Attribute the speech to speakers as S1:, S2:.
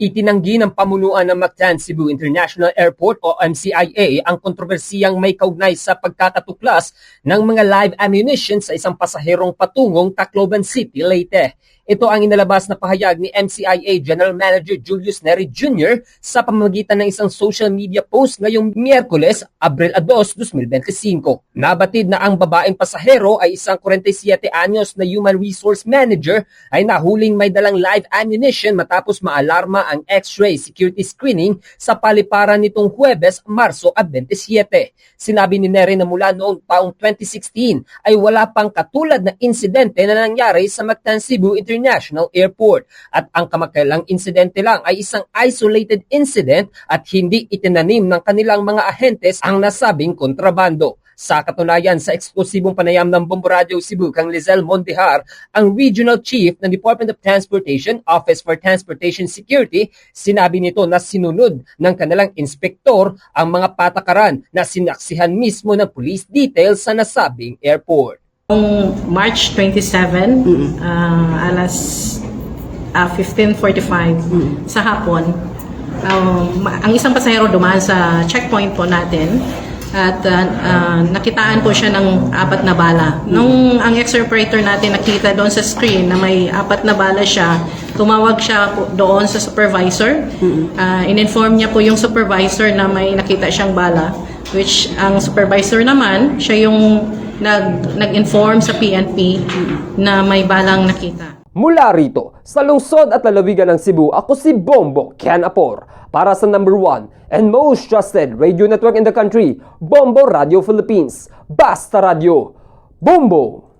S1: Itinanggi ng pamunuan ng Mactan Cebu International Airport o MCIA ang kontrobersiyang may kaugnay sa pagkakatuklas ng mga live ammunition sa isang pasaherong patungong Tacloban City, Leyte. Ito ang inalabas na pahayag ni MCIA General Manager Julius Neri Jr. sa pamamagitan ng isang social media post ngayong Miyerkules, Abril 2, 2025. Nabatid na ang babaeng pasahero ay isang 47 anyos na human resource manager ay nahuling may dalang live ammunition matapos maalarma ang X-ray security screening sa paliparan nitong Huwebes, Marso 27. Sinabi ni Neri na mula noong taong 2016 ay wala pang katulad na insidente na nangyari sa Mactan Cebu International Airport at ang kamakailang insidente lang ay isang isolated incident at hindi itinanim ng kanilang mga ahentes ang nasabing kontrabando. Sa katunayan, sa eksklusibong panayam ng Bombo Radio Cebu kang Lizelle Mondihar, ang Regional Chief ng Department of Transportation, Office for Transportation Security, sinabi nito na sinunod ng kanilang inspektor ang mga patakaran na sinaksihan mismo ng police details sa nasabing airport.
S2: Noong March 27, ah, alas ah, 15.45 sa hapon, um, ang isang pasahero dumaan sa checkpoint po natin at ah, ah, nakitaan po siya ng apat na bala. Nung ang ex-operator natin nakita doon sa screen na may apat na bala siya, tumawag siya po doon sa supervisor. Ah, in-inform niya po yung supervisor na may nakita siyang bala which ang supervisor naman, siya yung nag, nag-inform sa PNP na may balang nakita.
S1: Mula rito, sa lungsod at lalawigan ng Cebu, ako si Bombo Ken Apor para sa number one and most trusted radio network in the country, Bombo Radio Philippines. Basta Radio. Bombo!